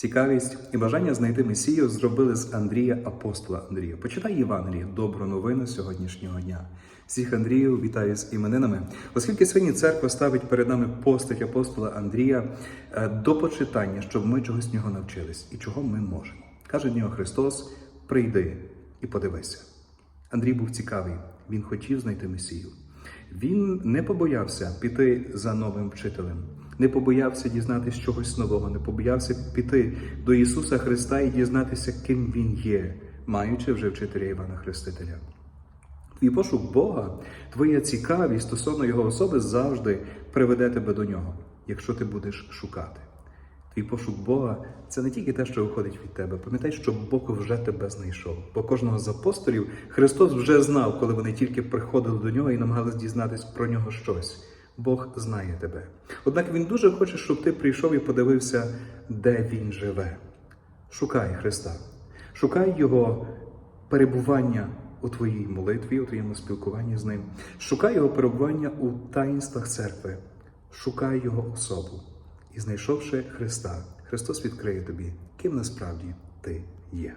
Цікавість і бажання знайти Месію зробили з Андрія апостола Андрія. Почитай Євангеліє, добру новину сьогоднішнього дня. Всіх Андріїв вітаю з іменинами, оскільки сьогодні церква ставить перед нами постать апостола Андрія е, до почитання, щоб ми чогось нього навчились і чого ми можемо. Каже до нього Христос: прийди і подивися. Андрій був цікавий, він хотів знайти Месію. Він не побоявся піти за новим вчителем, не побоявся дізнатися чогось нового, не побоявся піти до Ісуса Христа і дізнатися, ким Він є, маючи вже вчителя Івана Хрестителя. Твій пошук Бога, твоя цікавість стосовно Його особи завжди приведе тебе до нього, якщо ти будеш шукати. Твій пошук Бога це не тільки те, що виходить від тебе. Пам'ятай, що Бог вже тебе знайшов. Бо кожного з апостолів Христос вже знав, коли вони тільки приходили до нього і намагались дізнатись про нього щось. Бог знає тебе. Однак Він дуже хоче, щоб ти прийшов і подивився, де Він живе. Шукай Христа, шукай Його перебування у твоїй молитві, у твоєму спілкуванні з ним. Шукай Його перебування у таїнствах церкви, шукай Його особу. І знайшовши Христа, Христос відкриє тобі, ким насправді ти є.